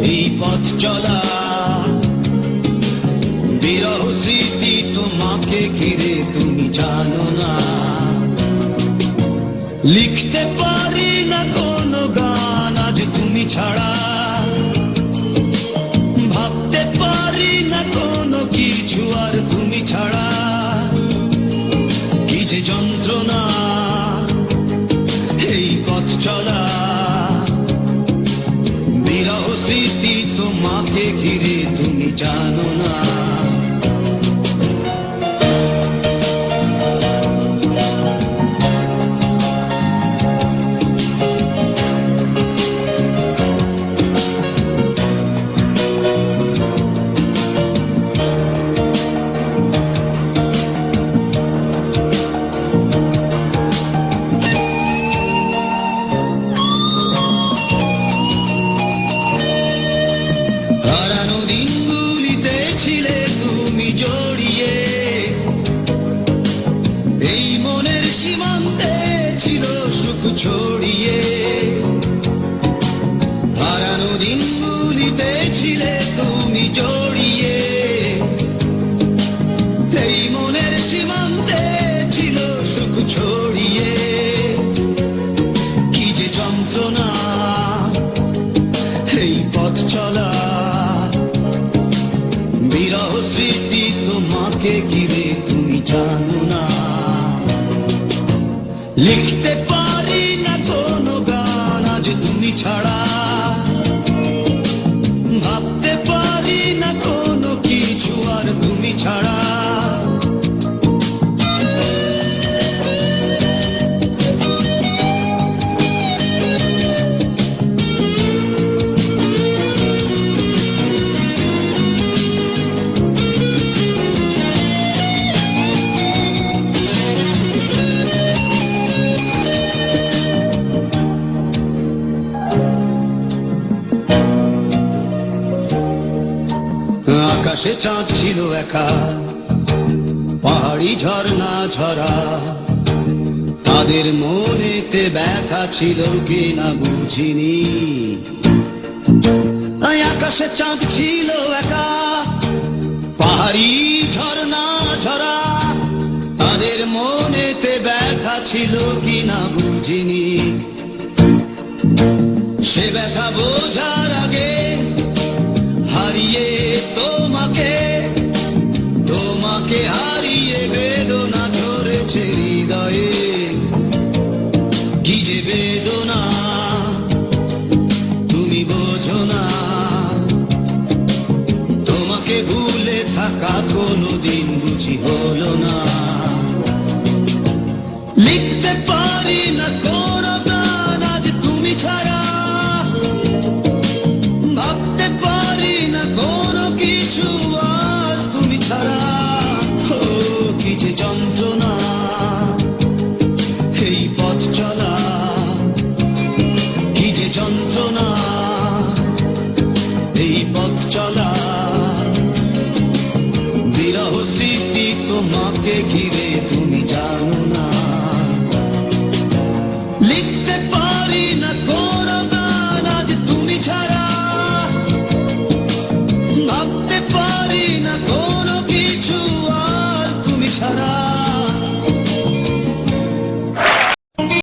এই চলা। ঘিরে তুমি জানো না। লিখতে তুমি তোমাকে ঘিরে তুমি জানো না। লিখতে পারি না আকাশে চাঁদ ছিল একা, পাহাড়ি ঝর্ণা ঝরা। তাদের মনেতে ব্যথা ছিল কি না বুঝিনি আকাশে চাঁদ ছিল একা, পাহাড়ি ঝর্ণা ঝরা। তাদের মনেতে ব্যথা ছিল কি না বুঝিনি। সে ব্যথা বোঝার